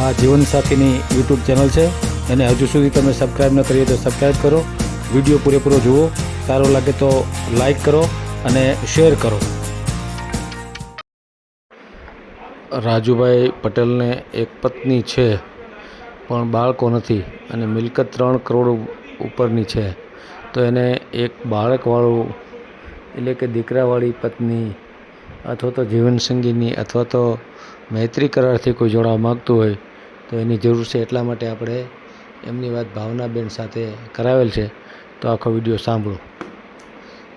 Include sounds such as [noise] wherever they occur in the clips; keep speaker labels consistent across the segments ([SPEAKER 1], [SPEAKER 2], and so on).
[SPEAKER 1] આ જીવનસાથીની YouTube channel છે. અને હજુ સુધી તમે સબસ્ક્રાઈબ ન કરીએ તો સબસ્ક્રાઈબ કરો. વીડિયો પૂરેપૂરો જુઓ. સારો લાગે તો લાઈક કરો અને શેર કરો. રાજુભાઈ પટેલને એક પત્ની છે, પણ બાળકો નથી અને મિલકત ત્રણ કરોડ ઉપરની છે. તો એને એક બાળકવાળું, એટલે કે દીકરાવાળી પત્ની, અથવા તો જીવનસંગીની, અથવા તો મૈત્રી કરારથી કોઈ જોડાવા માગતું હોય તો એની જરૂર છે એટલા માટે આપણે એમની વાત ભાવનાબેન સાથે કરાવેલ છે. તો આખો વીડિયો સાંભળો.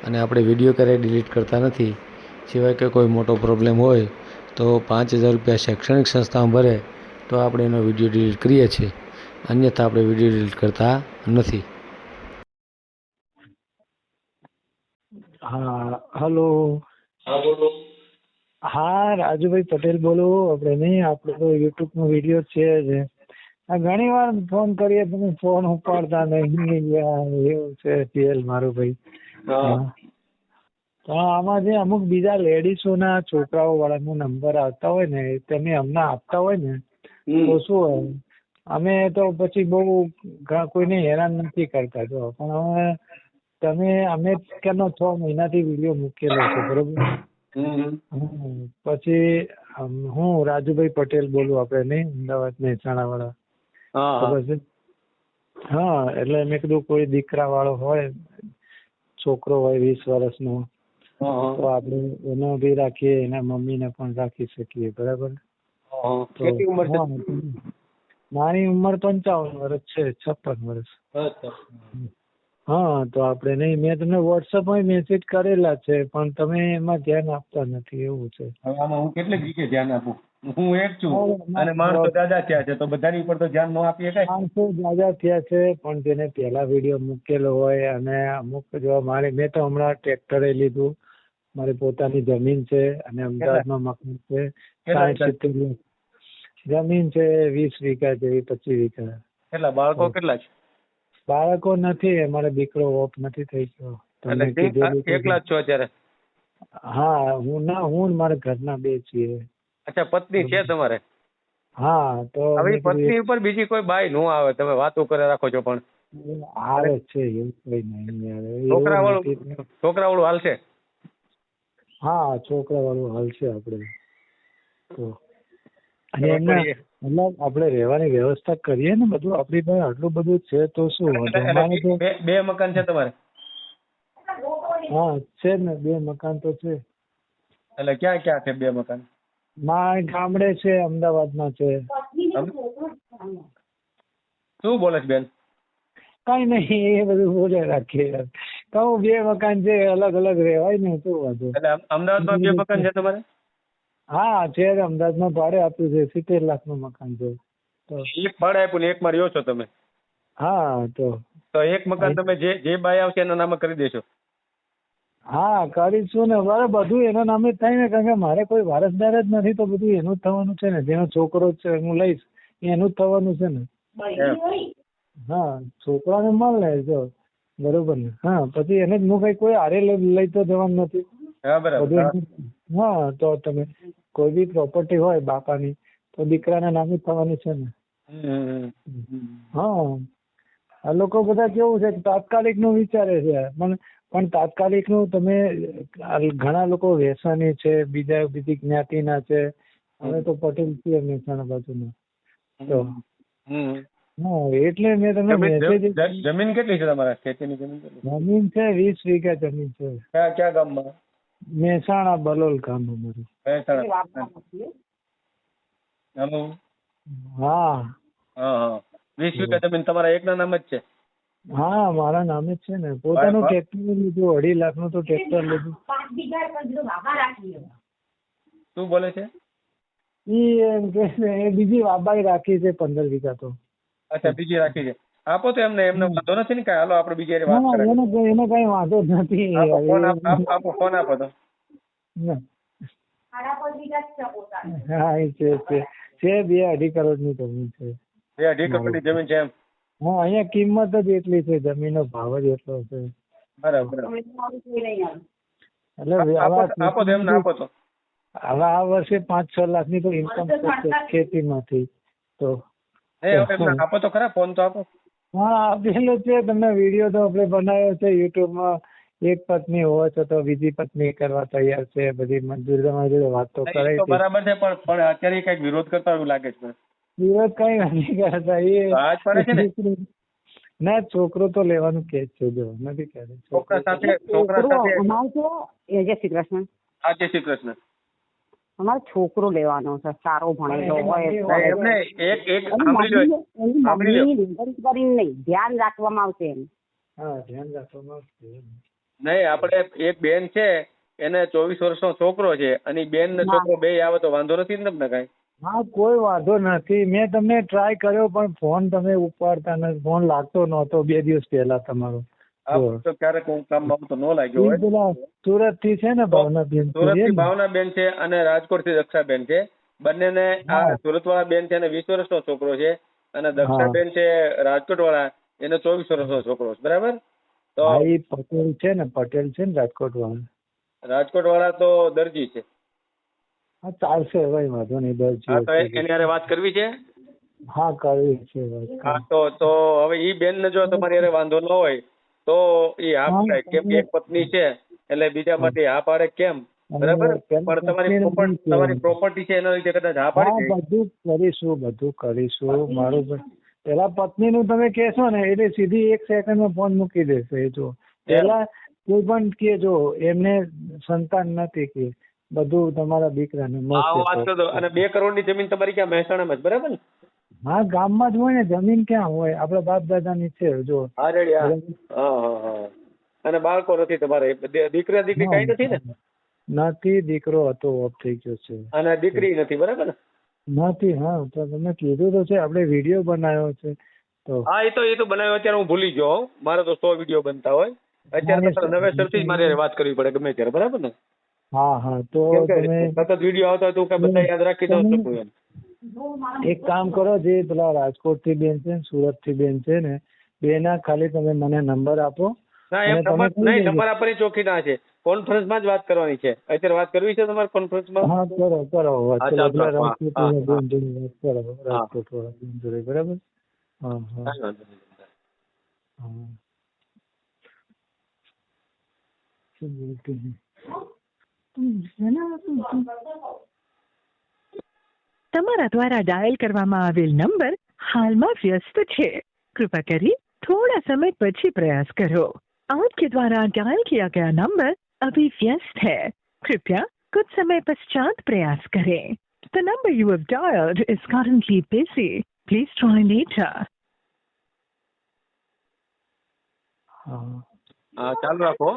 [SPEAKER 1] અને આપણે વીડિયો ક્યારેય ડિલીટ કરતા નથી. સિવાય કે કોઈ મોટો પ્રોબ્લેમ હોય તો પાંચ હજાર રૂપિયા શૈક્ષણિક સંસ્થામાં ભરે તો આપણે એનો વીડિયો ડિલીટ કરીએ છીએ. અન્યથા આપણે વીડિયો ડિલીટ કરતા નથી.
[SPEAKER 2] હા હલો
[SPEAKER 3] હા બોલો.
[SPEAKER 2] હા રાજુભાઈ પટેલ બોલું. આપણે નહીં આપણે તો યુટ્યુબ નો વીડિયો છે જ. આ ઘણી વાર ફોન કરીએ તમે ફોન ઉપાડતા નહીં. એવું છે પીએલ મારું ભાઈ. તો આમાં જે અમુક બીજા લેડીસોના છોકરાઓ વાળાનો નંબર આવતા હોય ને તમે અમને આપતા હોય ને તો શું હોય? અમે તો પછી બહુ કોઈને હેરાન નથી કરતા. જો પણ હવે તમે અમે કેનો છ મહિનાથી વીડિયો મૂકેલો છે બરોબર? પછી હું રાજુભાઈ પટેલ બોલું આપણે નહીં અમદાવાદ મહેસાણા વાળા
[SPEAKER 3] હા.
[SPEAKER 2] એટલે મેં કીધું કોઈ દીકરા વાળો હોય છોકરો હોય વીસ વર્ષનો
[SPEAKER 3] નો
[SPEAKER 2] તો આપણે એનો બી રાખીએ એના મમ્મીને પણ રાખી શકીએ બરાબર?
[SPEAKER 3] કેટલી ઉંમર છે?
[SPEAKER 2] મારી ઉંમર પંચાવન વર્ષ છે છપ્પન વર્ષ. હા તો આપણે નહીં મેં તમને વોટ્સઅપમાં મેસેજ કરેલા છે પણ તમે એમાં ધ્યાન આપતા નથી એવું છે.
[SPEAKER 3] હવે આમાં હું કેટલી રીતે ધ્યાન આપું? હું એક છું અને માણસો દાદા થયા છે તો બધાની ઉપર તો ધ્યાન ન આપીએ કઈ?
[SPEAKER 2] માણસો દાદા થયા છે પણ જેને પહેલા વીડિયો મૂકેલો હોય અને અમુક જો મારે મેં તો હમણાં ટ્રેક્ટરે લીધું. મારી પોતાની જમીન છે અને અમદાવાદમાં મકાન છે સાઠ જમીન છે વીસ વીઘા જેવી પચીસ વીઘા.
[SPEAKER 3] કેટલા બાળકો કેટલા છે?
[SPEAKER 2] બાળકો નથી મારે દીકરો ઓફ નથી થઈ ગયો.
[SPEAKER 3] એટલે એકલા છો અત્યારે?
[SPEAKER 2] હા હું ના હું મારા ઘરના બે છીએ.
[SPEAKER 3] અચ્છા પત્ની છે તમારે?
[SPEAKER 2] હા તો
[SPEAKER 3] હવે પત્ની ઉપર બીજી કોઈ બાઈ નો આવે તમે વાતો કરે રાખો છો પણ.
[SPEAKER 2] આવે છે એવું કઈ નહીં યાર
[SPEAKER 3] છોકરા વાળું છોકરા વાળું હાલશે
[SPEAKER 2] હા છોકરા વાળું હાલશે આપણે તો અને એમના એટલે આપણે રહેવાની વ્યવસ્થા કરીએ ને બધું આપણી પાસે આટલું બધું છે તો શું?
[SPEAKER 3] બે મકાન છે તમારે?
[SPEAKER 2] હા છે ને બે મકાન તો છે.
[SPEAKER 3] એટલે ક્યાં ક્યાં છે બે મકાન?
[SPEAKER 2] મા ગામડે છે અમદાવાદમાં છે.
[SPEAKER 3] શું બોલે છે બેન?
[SPEAKER 2] કઈ નહીં એ બધું બોલે રાખીએ કહું બે મકાન છે અલગ અલગ રહેવાય ને શું વાંધો?
[SPEAKER 3] એટલે અમ- અમદાવાદમાં બે મકાન છે તમારે?
[SPEAKER 2] હા છે અમદાવાદ અમદાવાદમાં ભાડે આપ્યું છે સિત્તેર લાખનું મકાન છે. તો
[SPEAKER 3] એક ભાડે આપ્યું ને એકમાં રહ્યો છો તમે?
[SPEAKER 2] હા તો
[SPEAKER 3] તો એક મકાન તમે જે જે બાય આવશે એના નામે કરી દેશો
[SPEAKER 2] હા કરીશું ને બરાબર બધું એના નામે જ થાય ને કારણ કે મારે કોઈ વારસદાર જ નથી તો બધું એનું જ થવાનું છે ને જેનો છોકરો છે હું લઈશ એનું જ થવાનું છે ને. હા છોકરાને મળે જો બરોબર ને. હા પછી એને જ હું કઈ કોઈ હારે લઈ લઈ તો જવાનું નથી.
[SPEAKER 3] હા
[SPEAKER 2] તો તમે કોઈ બી પ્રોપર્ટી હોય બાપાની તો દીકરાના નામે થવાની છે ને. હા. આ લોકો બધા કેવું છે તાત્કાલિકનું વિચારે છે. પણ પણ તાત્કાલિકનું તમે ઘણા લોકો વ્યસની છે બીજા બીજી જ્ઞાતિના છે. હવે તો પટેલ છીએ મહેસાણા બાજુના. તો હા એટલે મેં તમને
[SPEAKER 3] જમીન કેટલી છે તમારે ખેતીની જમીન
[SPEAKER 2] જમીન છે વીસ વીઘા જમીન છે.
[SPEAKER 3] ક્યાં ક્યાં ગામમાં?
[SPEAKER 2] મહેસાણા બલોલ ગામ
[SPEAKER 3] મારું હેલો.
[SPEAKER 2] હા.
[SPEAKER 3] હા વીસ વીઘા જમીન તમારા એકના નામ જ છે.
[SPEAKER 2] હા મારા નામે જ છે ને. પોતાનું. ટ્રેક્ટર લીધું અઢી લાખનું તો ટ્રેક્ટર લીધું
[SPEAKER 3] શું બોલે છે?
[SPEAKER 2] ઈ એમ કે બીજી વાબાઈ રાખી છે પંદર વીઘા તો.
[SPEAKER 3] અચ્છા બીજી રાખી છે. આપો તો એમને એમને વાંધો નથી ને કાંઈ. હાલો આપણે બીજી વાત કરીએ.
[SPEAKER 2] એને કઈ એને કઈ વાંધો જ નથી.
[SPEAKER 3] આપો ફોન આપ- આપ- આપો ફોન આપો તો.
[SPEAKER 2] હા એ છે છે. છે બે અઢી કરોડ જમીન છે.
[SPEAKER 3] બે અઢી કરોડની જમીન છે એમ?
[SPEAKER 2] હા અહીંયા કિંમત જ એટલી છે જમીનનો ભાવ જ એટલો છે.
[SPEAKER 3] બરાબર.
[SPEAKER 2] એટલે
[SPEAKER 3] આપો તો એમને આપો તો.
[SPEAKER 2] હવે આ વર્ષે પાંચ છ લાખની તો ઇન્કમ ખેતીમાંથી. તો
[SPEAKER 3] આપો તો ખરા ફોન તો આપો.
[SPEAKER 2] હા આપેલો છે તમને વીડિયો તો આપણે બનાવ્યો છે યુટ્યુબમાં. એક પત્ની હોવા છતાં બીજી પત્ની કરવા તૈયાર છે બધી મંજૂર તમારી જોડે વાત તો કરે
[SPEAKER 3] તો બરાબર છે પણ પણ અત્યારે કંઈક વિરોધ કરતા એવું લાગે છે
[SPEAKER 2] વિરોધ કઈ નથી કરતા એ
[SPEAKER 3] તો પડે છે ને?
[SPEAKER 2] ના છોકરો તો લેવાનું કે છે જો નથી કહેતો
[SPEAKER 3] છોકરા સાથે છોકરા સાથે.
[SPEAKER 4] જય શ્રી કૃષ્ણ.
[SPEAKER 3] હા જય શ્રી કૃષ્ણ.
[SPEAKER 4] અમારે છોકરો લેવાનો છે સારો ભણેલો હોય
[SPEAKER 3] નહીં, એમને એક
[SPEAKER 4] કરીને ધ્યાન રાખવામાં આવશે એમ
[SPEAKER 2] હા ધ્યાન રાખવામાં આવશે.
[SPEAKER 3] નહીં આપણે એક બેન છે એને ચોવીસ વર્ષનો છોકરો છે અને બેન ને. છોકરો બે આવે તો વાંધો નથી ને તમને કઈ?
[SPEAKER 2] હા કોઈ વાંધો નથી. મેં તમને ટ્રાય કર્યો પણ ફોન તમે ઉપાડતા નથી ફોન લાગતો નહોતો બે દિવસ પહેલા તમારો.
[SPEAKER 3] તો ક્યારેક હું કામમાં તો ન લાગ્યો હોય.
[SPEAKER 2] સુરતથી છે ને ભાવનાબેન
[SPEAKER 3] સુરતથી
[SPEAKER 2] કુરિયન?
[SPEAKER 3] ભાવનાબેન છે અને રાજકોટથી દક્ષાબેન છે. બંનેને આ સુરત વાળા બેન છે એને વીસ વર્ષનો છોકરો છે. અને દક્ષાબેન છે રાજકોટ વાળા એને ચોવીસ વર્ષનો છોકરો છે. બરાબર? તો
[SPEAKER 2] પટેલ છે ને પટેલ છે ને રાજકોટ વાળા
[SPEAKER 3] રાજકોટ વાળા તો દરજી છે.
[SPEAKER 2] હા ચાલશે ભાઈ વાંધો નહીં દરજી
[SPEAKER 3] હા તો એની અરે વાત કરવી છે?
[SPEAKER 2] હા કરવી છે
[SPEAKER 3] હા તો તો હવે ઈ બેન ને જો તમારી અરે વાંધો ન હોય તો એ હા
[SPEAKER 2] હા,
[SPEAKER 3] કેમ કે એક પત્ની છે એટલે બીજા માટે હા પાડે કેમ? બરાબર? પણ તમારી તમારી પ્રોપર્ટી છે એના લીધે કદાચ હા પાડી
[SPEAKER 2] બધું કરીશું બધું કરીશું મારું પેલા પત્ની નું તમે કહેશો ને એટલે સીધી એક સેકન્ડમાં ફોન મૂકી દેશે એ જો. પેલા કોઈ પણ કે જો એમને સંતાન નથી કે બધું તમારા દીકરાને
[SPEAKER 3] હા વાત કરતો અને બે કરોડની જમીન તમારી ક્યાં મહેસાણામાં જ બરાબર ને?
[SPEAKER 2] હા ગામમાં જ હોય ને જમીન ક્યાં હોય? આપડા બાપ દાદાની છે જો.
[SPEAKER 3] હા હા. હા અને બાળકો નથી તમારે? દીકરા દીકરી કઈ નથી ને?
[SPEAKER 2] નથી દીકરો હતો ઓફ થઈ ગયો છે.
[SPEAKER 3] અને દીકરી નથી બરાબર
[SPEAKER 2] નથી હા તો તમે કીધું તો છે આપણે વીડિયો બનાવ્યો છે તો.
[SPEAKER 3] હા એ તો એ તો બનાવ્યો અત્યારે હું ભૂલી ગયો મારે તો સો વીડિયો બનતા હોય. અત્યારે નવેસરથી જ મારે વાત કરવી પડે ગમે ત્યારે બરાબર ને?
[SPEAKER 2] હા હા તો તમે
[SPEAKER 3] સતત વીડિયો આવતા હોય તો હું બધા યાદ રાખી દઉં શકું એમ.
[SPEAKER 2] એક કામ કરો જે પેલા રાજકોટથી બેન છે ને સુરતથી બેન છે ને બેના ખાલી તમે મને નંબર આપો.
[SPEAKER 3] ના નહીં નંબર આપવાની ચોખ્ખી ના છે. કોન્ફરન્સમાં જ વાત કરવાની છે. અત્યારે વાત કરવી છે તમારે કોન્ફરન્સમાં?
[SPEAKER 2] હા કરો કરો. રાજકોટ જોડે બરાબર? હા હા. હૈ?
[SPEAKER 5] તમારા દ્વારા ડાયલ કરવામાં આવેલ નંબર હાલમાં વ્યસ્ત છે कृपया करिए थोड़ा समय પછી प्रयास करो आपके द्वारा डायल किया गया नंबर अभी व्यस्त है कृपया कुछ समय पश्चात प्रयास करें The number you have dialed is currently busy. Please try later.
[SPEAKER 2] હા
[SPEAKER 3] હા ચાલુ રાખો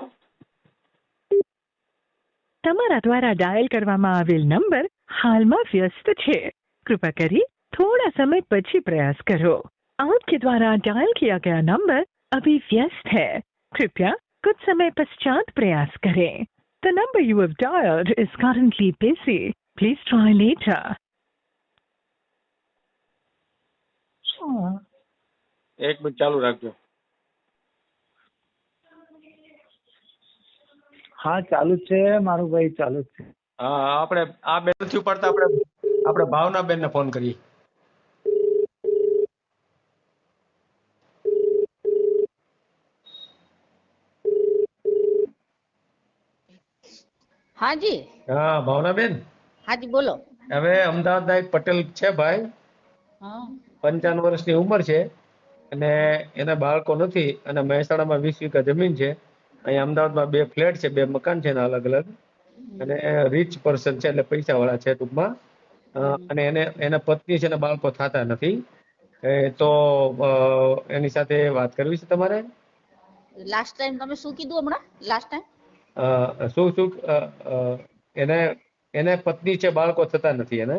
[SPEAKER 5] તમારા દ્વારા ડાયલ કરવામાં આવેલ નંબર હાલમાં વ્યસ્ત છે कृपया करिए थोड़ा समय પછી प्रयास करो आपके द्वारा डायल किया गया नंबर अभी व्यस्त है कृपया कुछ समय पश्चात प्रयास करें The number you have dialed is currently busy. Please try later.
[SPEAKER 2] હા
[SPEAKER 3] એક મિનિટ ચાલુ રાખજો
[SPEAKER 2] હા ચાલુ જ છે મારું ભાઈ ચાલુ જ છે.
[SPEAKER 3] હા આપણે આ બેન નથી ઉપાડતા આપણે આપણે ભાવના બેન ને ફોન કરીએ.
[SPEAKER 6] હાજી?
[SPEAKER 3] હા ભાવના બેન?
[SPEAKER 6] હાજી બોલો.
[SPEAKER 3] હવે અમદાવાદના એક પટેલ છે ભાઈ.
[SPEAKER 6] હા.
[SPEAKER 3] પંચાવન વર્ષની ઉંમર છે અને એના બાળકો નથી અને મહેસાણામાં વીસ વીઘા જમીન છે. અહીંયા અમદાવાદમાં બે ફ્લેટ છે બે મકાન છે એના અલગ અલગ. અને રીચ પર્સન છે એટલે પૈસા વાળા છે ટૂંકમાં. અને એને એના પત્ની છે અને બાળકો થતા નથી. તો એની સાથે વાત કરવી છે તમારે?
[SPEAKER 6] લાસ્ટ ટાઈમ તમે શું કીધું હમણાં? લાસ્ટ ટાઈમ
[SPEAKER 3] શું શું એને એને પત્ની છે બાળકો થતા નથી એને.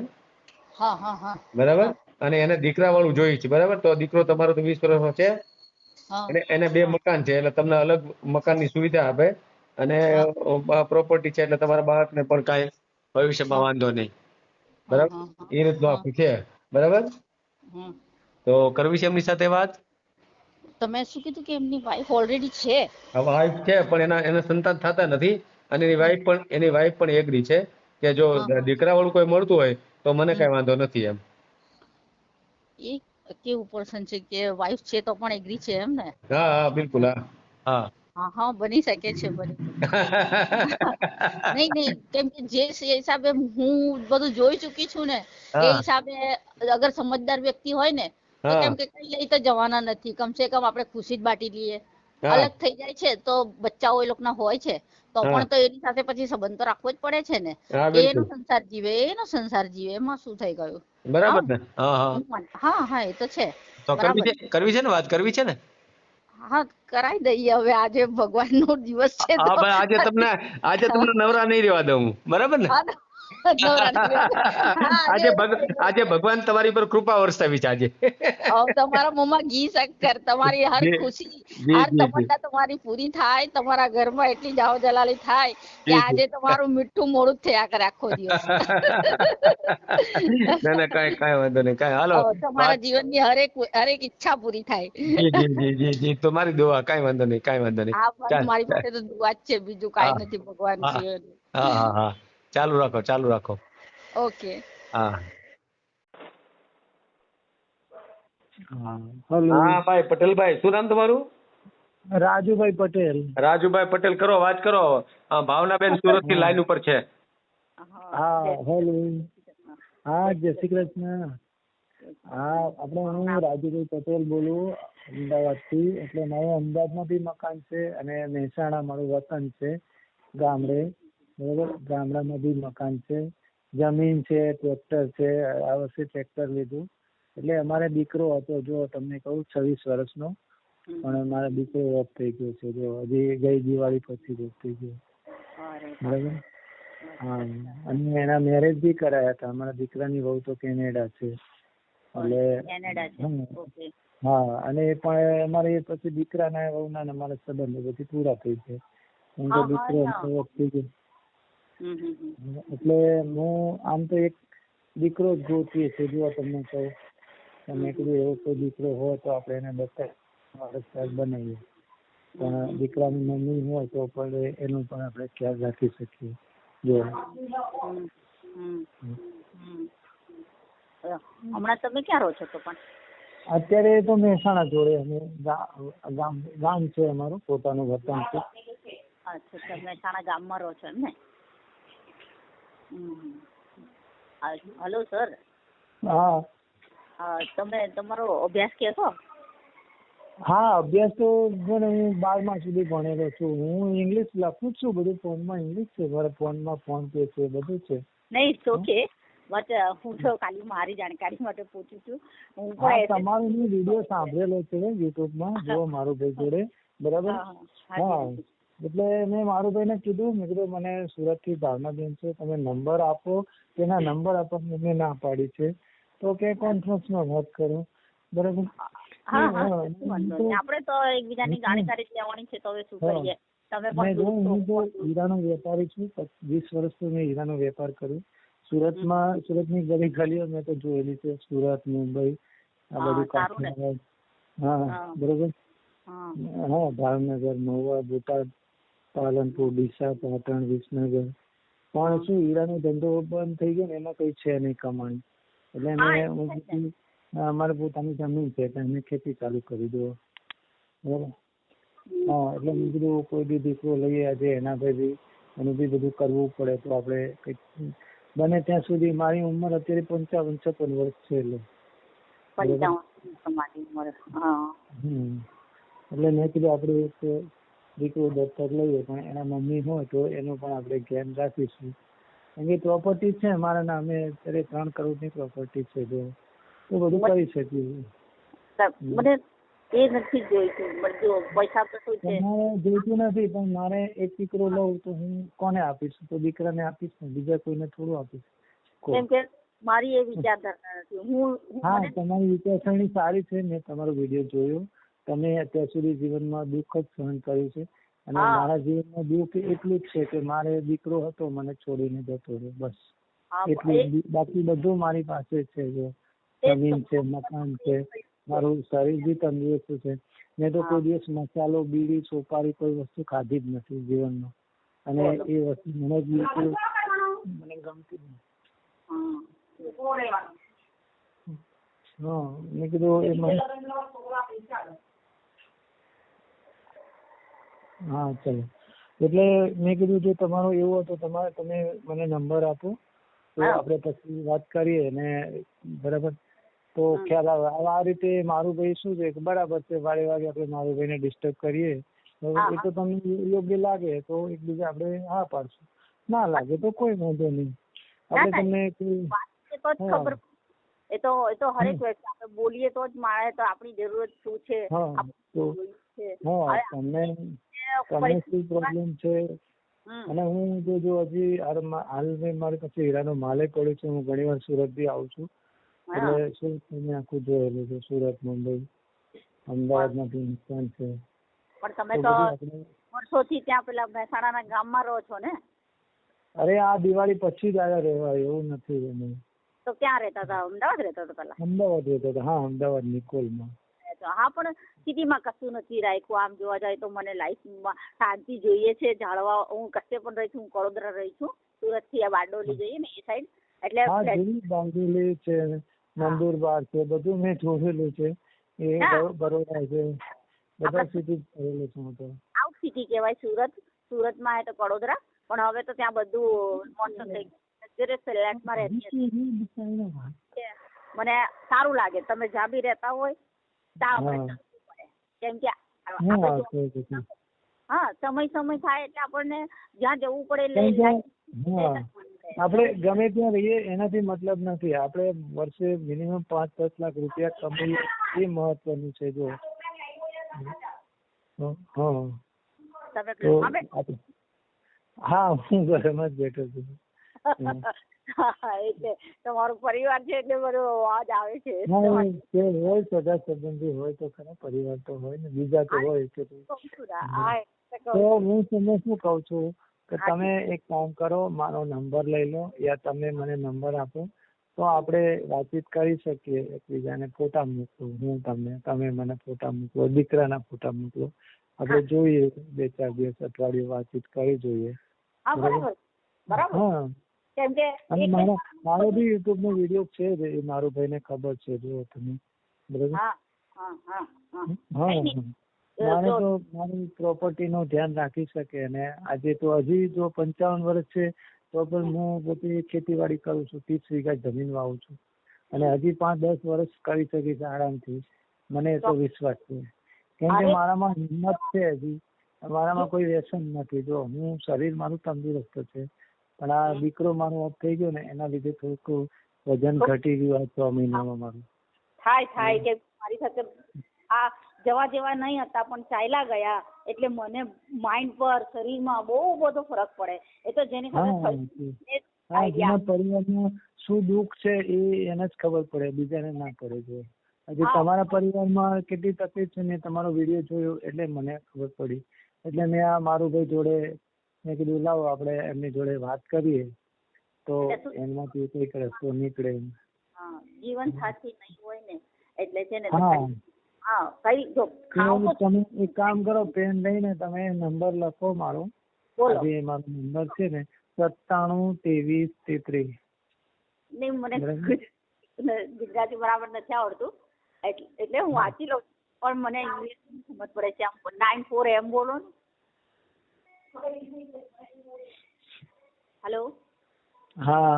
[SPEAKER 3] બરાબર? અને એને દીકરા વાળું જોઈએ છે બરાબર? તો દીકરો તમારો તો વીસ વર્ષનો છે. અને એને બે મકાન છે એટલે તમને અલગ મકાનની સુવિધા આપે અને પ્રોપર્ટી છે એટલે તમારા બાળકને પણ કાંઈ ભવિષ્યમાં વાંધો નહીં. બરાબર? એ રીતનું આખું છે. બરાબર? તો કરવી છે એમની સાથે વાત?
[SPEAKER 6] તમે શું કીધું કે એમની વાઈફ ઓલરેડી છે?
[SPEAKER 3] વાઈફ છે પણ એના એના સંતાન થતા નથી. અને એની વાઈફ પણ એની વાઈફ પણ એગ્રી છે કે જો દીકરા વાળું કોઈ મળતું હોય તો મને કઈ વાંધો નથી એમ.
[SPEAKER 6] એ કેવું પર્સન છે? કે વાઇફ છે તો પણ એગ્રી છે એમ ને?
[SPEAKER 3] હા હા બિલકુલ હા. હા.
[SPEAKER 6] હા હા બની શકે છે બની [laughs] નહીં નહીં કેમ કે જે હિસાબે હું બધું જોઈ ચૂકી છું ને એ હિસાબે અગર સમજદાર વ્યક્તિ હોય ને તો કેમ કે કઈ લઈ તો જવાના નથી. કમસે કમ આપણે ખુશી જ બાટી લઈએ. અલગ થઈ જાય છે તો બચ્ચાઓ એ લોકોના હોય છે. તો પણ તો એની સાથે પછી સંબંધ તો રાખવો જ પડે છે ને. એનો સંસાર જીવે એનો સંસાર જીવે એમાં શું થઈ ગયું?
[SPEAKER 3] બરાબર ને? હા. હા
[SPEAKER 6] એ તો છે.
[SPEAKER 3] તો કરવી
[SPEAKER 6] બરાબર
[SPEAKER 3] છે કરવી છે ને વાત? કરવી છે ને?
[SPEAKER 6] હા કરાઈ દઈએ હવે. આજે ભગવાન નો દિવસ છે
[SPEAKER 3] હા ભાઈ આજે તમને આજે તમને નવરા નહીં રહેવા દઉં બરાબર ને? [laughs] આજે આજે ભગવાન તમારી પર કૃપા વરસાવી છે આજે. [laughs]
[SPEAKER 6] તમારા મોમાં ઘી શક્કર તમારી હર ખુશી હર તમન્ના તમારી પૂરી થાય તમારા ઘરમાં એટલી જાવ જલાલી થાય કે. આજે તમારું મીઠું મોડું થયા કરે આખો દિવસ. [laughs]
[SPEAKER 3] ના ના કાઈ કાઈ વાંધો નહીં કાઈ હાલો.
[SPEAKER 6] તમારા જીવનની હરેક હરેક ઈચ્છા પૂરી થાય.
[SPEAKER 3] જી જી જી જી તમારી દુઆ કાઈ વાંધો નહીં કાઈ વાંધો નહીં.
[SPEAKER 6] આ મારી પાસે તો દુઆ જ છે બીજું કાઈ નથી ભગવાન જીવન
[SPEAKER 3] હા હા હા. ચાલુ રાખો ચાલુ રાખો.
[SPEAKER 6] ઓકે
[SPEAKER 3] હા.
[SPEAKER 2] હા હલો.
[SPEAKER 3] હા ભાઈ પટેલભાઈ શું નામ તમારું?
[SPEAKER 2] રાજુભાઈ પટેલ.
[SPEAKER 3] રાજુભાઈ પટેલ કરો વાત કરો. ભાવનાબેન સુરતથી લાઈન ઉપર છે.
[SPEAKER 2] હા હેલો. હા જય શ્રી કૃષ્ણ. હા આપણે હું રાજુભાઈ પટેલ બોલું અમદાવાદથી. એટલે મારું અમદાવાદમાં બી મકાન છે અને મહેસાણા મારું વતન છે ગામડે. બરોબર? ગામડામાં બી મકાન છે જમીન છે ટ્રેક્ટર છે આ વર્ષે ટ્રેક્ટર લીધું. એટલે અમારે દીકરો હતો જો તમને કહું છવ્વીસ વર્ષનો પણ મારા દીકરો ઓફ થઈ ગયો છે જો હજી ગઈ દિવાળી પછી જ થઈ ગયો. બરાબર? હા અને એના મેરેજ બી કરાયા હતા. અમારા દીકરાની વહુ તો કેનેડા છે. એટલે હા અને એ પણ અમારે પછી દીકરાના વહુના અમારા સંબંધો પછી પૂરા થઈ છે
[SPEAKER 6] હું
[SPEAKER 2] તો દીકરો. થઈ ગયો. એટલે હું આમ તો એક દીકરો જ ગોતીએ છે જો તમને કહું તમે કીધું એવો કોઈ દીકરો હોય તો આપણે એને બતાવી બનાવીએ. પણ દીકરાની મમ્મી હોય તો પણ એનો પણ આપણે ખ્યાલ રાખી શકીએ. જો.
[SPEAKER 6] હમણાં તમે ક્યાં રહો છો તો પણ?
[SPEAKER 2] અત્યારે તો મહેસાણા જોડે અમે ગામ ગામ છે અમારું પોતાનું વતન છે.
[SPEAKER 6] અચ્છા મહેસાણા ગામમાં રહો છો એમ ને? Hello sir.
[SPEAKER 2] હા.
[SPEAKER 6] તમે તમારો અભ્યાસ કેશો
[SPEAKER 2] હા અભ્યાસ તો જો ને હું બારમા સુધી ભણેલો છું. હું ઇંગ્લિશ લખું છું બધું ફોનમાં ઇંગ્લિશ છે. મારા ફોનમાં ફોન પે છે બધું છે.
[SPEAKER 6] નહીં ઓકે બટ હું તો ખાલી મારી જાણકારી માટે પૂછું છું. હું પણ
[SPEAKER 2] તમારો વીડિયો [laughs] સાંભળેલો છે યુટ્યુબમાં. જો મારું ભાઈ જોડે. બરાબર?
[SPEAKER 6] હા,
[SPEAKER 2] એટલે મેં મારું ભાઈને કીધું મેં કીધું મને સુરતથી ભાવનાબેન છે તમે નંબર આપો. તેના નંબર આપો મેં ના પાડી છે. તો કે કોન્ફરન્સમાં વાત કરો. બરાબર?
[SPEAKER 6] હા હા
[SPEAKER 2] હા,
[SPEAKER 6] કશું વાંધો
[SPEAKER 2] તો-
[SPEAKER 6] નહીં આપણે તો એકબીજાની જાણકારી લેવાની છે તો હવે શું કરીએ? તમે પણ
[SPEAKER 2] હું તો હીરાનો વેપારી છું વીસ વર્ષથી મેં હીરાનો વેપાર કર્યો સુરતમાં સુરતની ગલી ગલીઓ મેં તો જોયેલી છે સુરત મુંબઈ આ
[SPEAKER 6] હા,
[SPEAKER 2] બધું કાઠિયાવાડ હા
[SPEAKER 6] હા.
[SPEAKER 2] બરોબર?
[SPEAKER 6] હા.
[SPEAKER 2] હા ભાવનગર મહુવા બોટાદ પાલનપુર ડીસા પાટણ વિસનગર. પણ શું હીરાનો ધંધો બંધ થઈ ગયો ને એમાં કઈ છે નહીં કમાણી. એટલે મેં હું કીધું, અમારે પોતાની જમીન છે એટલે અમે ખેતી ચાલુ કરી દો. બરાબર? હા એટલે મેં કીધું કોઈ બી દીકરો લઈએ આજે એના ભાઈ બી એનું બી બધું કરવું પડે તો આપણે કંઈક બને ત્યાં સુધી મારી ઉંમર અત્યારે પંચાવન છપ્પન વર્ષ છે એટલે. એટલે મેં કીધું આપણે એક દીકરો દત્તક લઈએ પણ એના મમ્મી હોય તો એનું પણ આપણે ધ્યાન રાખીશું. કેમ કે પ્રોપર્ટી છે મારા નામે અત્યારે ત્રણ કરોડની પ્રોપર્ટી છે જો. તો બધું કરી શકીએ.
[SPEAKER 6] મને એ નથી જોઈતું પણ જો પૈસા તો શું છે?
[SPEAKER 2] તમારે જોઈતું નથી પણ મારે એક દીકરો લઉં તો હું કોને આપીશ? તો દીકરાને આપીશ ને બીજા કોઈને થોડું આપીશ?
[SPEAKER 6] કેમ કે મારી એ વિચારધારણા નથી. હું હા
[SPEAKER 2] તમારી વિચારસરણી સારી છે મેં તમારો વીડિયો જોયો. તમે અત્યાર સુધી જીવનમાં દુઃખ જ સહન કર્યું છે અને મારા જીવનમાં દુઃખ એટલું જ છે કે મારે દીકરો હતો મને છોડીને જતો રહ્યો બસ. એટલું બાકી બધું મારી પાસે છે જો. જમીન છે મકાન છે મારું શરીર બી તંદુરસ્ત છે. મેં તો કોઈ દિવસ મસાલો બીડી સોપારી કોઈ વસ્તુ ખાધી જ નથી જીવનમાં. અને એ વસ્તુ મને બિલકુલ મને ગમતી નથી.
[SPEAKER 6] હા
[SPEAKER 2] મેં કીધું એ મને હા ચલો. એટલે મેં કીધું જો તમારું એવું હતું તમારે તમે મને નંબર આપો. તો. આપણે પછી વાત કરીએ ને બરાબર. તો ખ્યાલ આવે. આ રીતે મારું ભાઈ શું છે કે બરાબર છે વારે વારે આપણે મારું ભાઈને ડિસ્ટર્બ કરીએ. તો એ તો તમને યોગ્ય લાગે તો એકબીજા આપણે હા પાડશું. ના લાગે તો કોઈ વાંધો નહીં. આપણે તમને
[SPEAKER 6] ખબર એ તો એ તો હરેક વ્યક્તિ આપણે બોલીએ તો જ મારે તો આપણી જરૂરત શું છે?
[SPEAKER 2] હા તો હા તમને તમને શું પ્રોબ્લેમ છે? અને હું જો જો હજી હાલ મેં મારી પાસે હીરાનો માલે પડ્યો છે. હું ઘણી વાર સુરતથી આવું છું. એટલે શું તમે આખું જોયેલું છે? સુરત મુંબઈ અમદાવાદમાં બી નુકસાન છે.
[SPEAKER 6] પણ તમે
[SPEAKER 2] તો
[SPEAKER 6] વર્ષોથી ત્યાં પેલા મહેસાણાના ગામમાં રહો છો ને?
[SPEAKER 2] અરે આ દિવાળી પછી જ આવ્યા રહેવા એવું નથી
[SPEAKER 6] તો ક્યાં રહેતા હતા? અમદાવાદ રહેતા હતા પેલા?
[SPEAKER 2] અમદાવાદ રહેતા હતા. હા અમદાવાદ નિકોલમાં.
[SPEAKER 6] તો હા પણ સિટીમાં કશું નથી રાખ્યું. આમ જોવા જાય તો મને લાઈફમાં શાંતિ જોઈએ છે. જાળવા હું કશે પણ રહી છું હું કડોદરા રહી છું. સુરતથી આ બારડોલી જઈએ ને એ સાઈડ એટલે
[SPEAKER 2] બાંધેલી છે નંદુરબાર છે બધું મેં જોયેલું છે. એ બરોડા છે. બધા સિટી જોયેલું છે હું તો.
[SPEAKER 6] આઉટ સિટી કહેવાય સુરત. સુરતમાં એ તો કડોદરા પણ હવે તો ત્યાં બધું મોનસૂન થઈ ગયું. ફ્લેટમાં રહેતી હતી. મને સારું લાગે. તમે જ્યાં બી રહેતા હોય કેમ કે
[SPEAKER 2] હા
[SPEAKER 6] સમય સમય થાય એટલે આપણને જ્યાં જવું પડે
[SPEAKER 2] આપણે ગમે ત્યાં રહીએ એનાથી મતલબ નથી. આપણે વર્ષે મિનિમમ પાંચ દસ લાખ રૂપિયા કમાઈએ એ મહત્વનું છે જો. હા. હા હું ઘરમાં જ બેઠો છું.
[SPEAKER 6] એટલે તમારો પરિવાર છે એટલે બધો અવાજ આવે છે.
[SPEAKER 2] તે હોય સગા સંબંધી હોય તો ખરા પરિવાર તો હોય ને બીજા તો હોય કે તો
[SPEAKER 6] હા,
[SPEAKER 2] તમને શું કહું છું કે તમે એક કામ કરો મારો નંબર લઈ લો યા તમે મને નંબર આપો તો આપણે વાતચીત કરી શકીએ એકબીજાને ફોટા મોકલું હું તમને તમે મને ફોટા મોકલો દીકરાના ફોટા મોકલો આપણે જોઈએ બે ચાર દિવસ અઠવાડિયું વાતચીત કરી જોઈએ.
[SPEAKER 6] બરાબર.
[SPEAKER 2] હા.
[SPEAKER 6] કેમ કે
[SPEAKER 2] અને મારો મારો બી YouTube નો વિડિયો છે જ એ મારો ભાઈને ખબર છે જો તમે બરાબર?
[SPEAKER 6] હા હા હા હા.
[SPEAKER 2] મારે તો મારી પ્રોપર્ટી નું ધ્યાન રાખી શકે અને આજે તો હજી જો પંચાવન વર્ષ છે તો પણ હું પોતે ખેતીવાડી કરું છું ત્રીસ વીઘા જમીન વાવું છું. અને હજી પાંચ દસ વર્ષ કરી શકીશ આરામથી. મને તો વિશ્વાસ છે. કેમ કે મારામાં હિંમત છે હજી. મારામાં કોઈ વ્યસન નથી. જો હું શરીર મારું તંદુરસ્ત છે. પણ આ દીકરો મારો ઓફ થઈ ગયો ને એના લીધે થોડુંક વજન ઘટી ગયું આ છ મહિનામાં મારું.
[SPEAKER 6] થાય થાય કે મારી સાથે આ જવા જેવા નહીં હતા પણ ચાલ્યા ગયા. એટલે મને માઇન્ડ પર શરીરમાં બહુ બધો ફરક પડે. એ તો જેની સાથે
[SPEAKER 2] પરિવારમાં શું દુઃખ છે એ એને જ ખબર પડે બીજાને ના પડે જો હજી. તમારા પરિવારમાં કેટલી તકલીફ છે? મેં તમારો વીડિયો જોયો એટલે મને ખબર પડી. એટલે મેં આ મારું ભાઈ જોડે મેં કીધું લાવો આપણે એમની જોડે વાત કરીએ. તો એમાંથી કંઈક રસ્તો નીકળે
[SPEAKER 6] જીવન સાથી નહીં હોય ને એટલે છે ને
[SPEAKER 2] હા.
[SPEAKER 6] કઈ જો
[SPEAKER 2] તમે એક કામ કરો પેન લઈને તમે નંબર લખો મારો. જે મારો નંબર છે ને સત્તાણું ત્રેવીસ તેત્રીસ.
[SPEAKER 6] નહીં મને ગુજરાતી બરાબર નથી આવડતું. એટલે એટલે હું વાંચી લઉં પણ મને ઇંગ્લિશ સમજ પડે છે. આમ નાઇન ફોર એમ બોલો ને. હેલો
[SPEAKER 2] હા.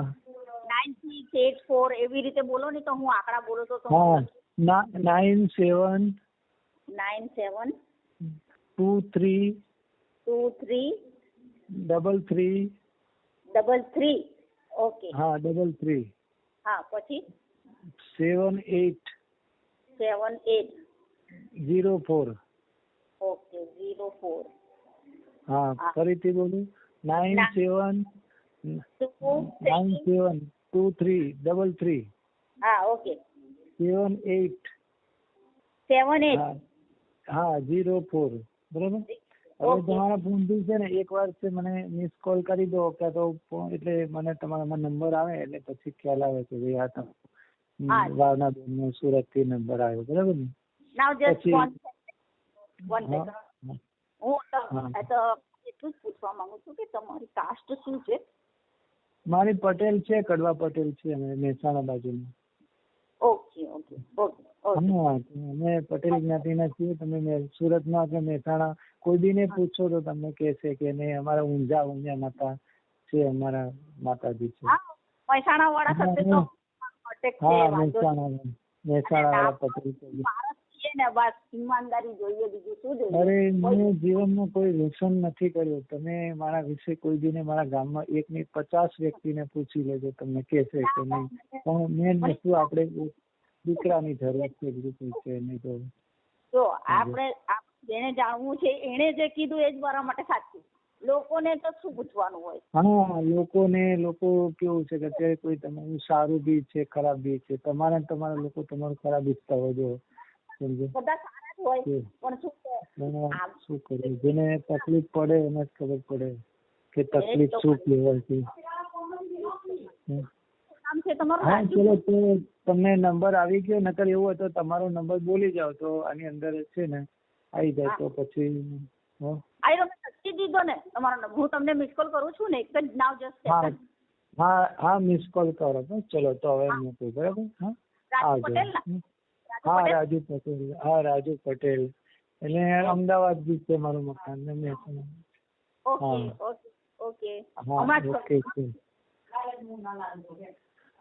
[SPEAKER 6] નાઇન સિક્સ એટ ફોર એવી રીતે બોલો ને તો હું આંકડા બોલું તો
[SPEAKER 2] હા. Nine seven
[SPEAKER 6] nine seven
[SPEAKER 2] two three
[SPEAKER 6] two three
[SPEAKER 2] double three
[SPEAKER 6] double three okay
[SPEAKER 2] હા ડબલ થ્રી
[SPEAKER 6] હા પછી?
[SPEAKER 2] Seven eight
[SPEAKER 6] seven eight
[SPEAKER 2] zero four
[SPEAKER 6] okay zero four
[SPEAKER 2] હા. ફરીથી બોલું. Nine
[SPEAKER 6] seven
[SPEAKER 2] nine seven two three double three
[SPEAKER 6] હા okay
[SPEAKER 2] seven eight
[SPEAKER 6] seven eight
[SPEAKER 2] હા. Zero four બરોબર? હવે તમારા ફોનથી છે ને એક વાર છે મને મિસ કોલ કરી દો કે તો એટલે મને તમારામાં નંબર આવે એટલે પછી ખ્યાલ આવે કે ભાઈ આ. તમે વાવના સુરત સુરતથી નંબર આવ્યો. બરાબર ને?
[SPEAKER 6] નાવ જસ્ટ
[SPEAKER 2] પછી- હા,
[SPEAKER 6] તો એટલું જ પૂછવા માંગુ છું કે તમારી કાસ્ટ શું છે?
[SPEAKER 2] મારી પટેલ છે કડવા પટેલ છે અમે મહેસાણા બાજુમાં
[SPEAKER 6] ઓકે ઓકે ઓકે
[SPEAKER 2] અમે પટેલ જ્ઞાતિના છીએ તમે સુરતમાં કે મહેસાણા કોઈ બી ને પૂછો તો તમને કહેશે કે નહીં અમારા ઊંઝા ઊંઝા માતા છે અમારા માતાજી છે.
[SPEAKER 6] મહેસાણા વાળા સાથે તો
[SPEAKER 2] હા મહેસાણા મહેસાણા વાળા પટેલ છે
[SPEAKER 6] ને બસ ઈમાનદારી જોઈએ બીજું શું જોઈએ?
[SPEAKER 2] અરે મેં જીવનમાં કોઈ વ્યસન નથી કર્યું. તમે મારા વિશે કોઈ બી ને મારા ગામમાં એક ની પચાસ વ્યક્તિને પૂછી લેજો તમને કહેશે કે નહીં. પણ મેન વસ્તુ આપણે દીકરાની જરૂર છે બીજું કોઈ છે નહીં તો.
[SPEAKER 6] જો આપણે જેને જાણવું છે એણે જે કીધું એ જ મારા માટે સાચું. લોકોને તો શું પૂછવાનું હોય?
[SPEAKER 2] હા લોકોને લોકો કેવું છે કે અત્યારે કોઈ તમારું સારું બી છે ખરાબ બી છે. તમારે તમારા લોકો તમારું ખરાબ ઈચ્છતા હોય જો.
[SPEAKER 6] બધા સારા જ હોય પણ શું છે
[SPEAKER 2] શું કરવું જેને તકલીફ પડે એને જ ખબર પડે કે તકલીફ શું કહેવાય છે. હમ.
[SPEAKER 6] નામ છે તમારું
[SPEAKER 2] હા ચલો તો તમને નંબર આવી ગયો નકર એવું હોય તો તમારો નંબર બોલી જાઓ તો આની અંદર છે ને આવી જાય તો પછી.
[SPEAKER 6] આયરો લખી દીધો ને તમારો હું તમને મિસ કોલ કરું છું ને એક જ નાવ જસ્ટ
[SPEAKER 2] હા હા હા મિસ કોલ કરો ચલો તો હવે મૂકું બરાબર? હા. આવજો.
[SPEAKER 6] પટેલ
[SPEAKER 2] હા રાજુ પટેલ. હા રાજુ પટેલ. એટલે અમદાવાદ બી છે મારું મકાન ને મહેસાણા
[SPEAKER 6] ઓકે
[SPEAKER 2] હા.
[SPEAKER 6] Okay okay.
[SPEAKER 2] હા ઓકે છે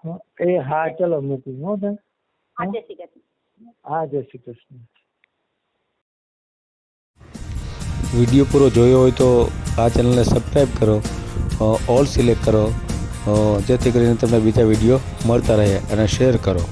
[SPEAKER 2] હા, એ હા ચલો મૂકું હો બેન.
[SPEAKER 6] હા જય શ્રી કૃષ્ણ.
[SPEAKER 2] હા જય શ્રી કૃષ્ણ.
[SPEAKER 1] વીડિયો પૂરો જોયો હોય તો આ ચેનલને સબસ્ક્રાઈબ કરો ઓલ સિલેક્ટ કરો જેથી કરીને તમને બીજા વીડિયો મળતા રહે અને શેર કરો.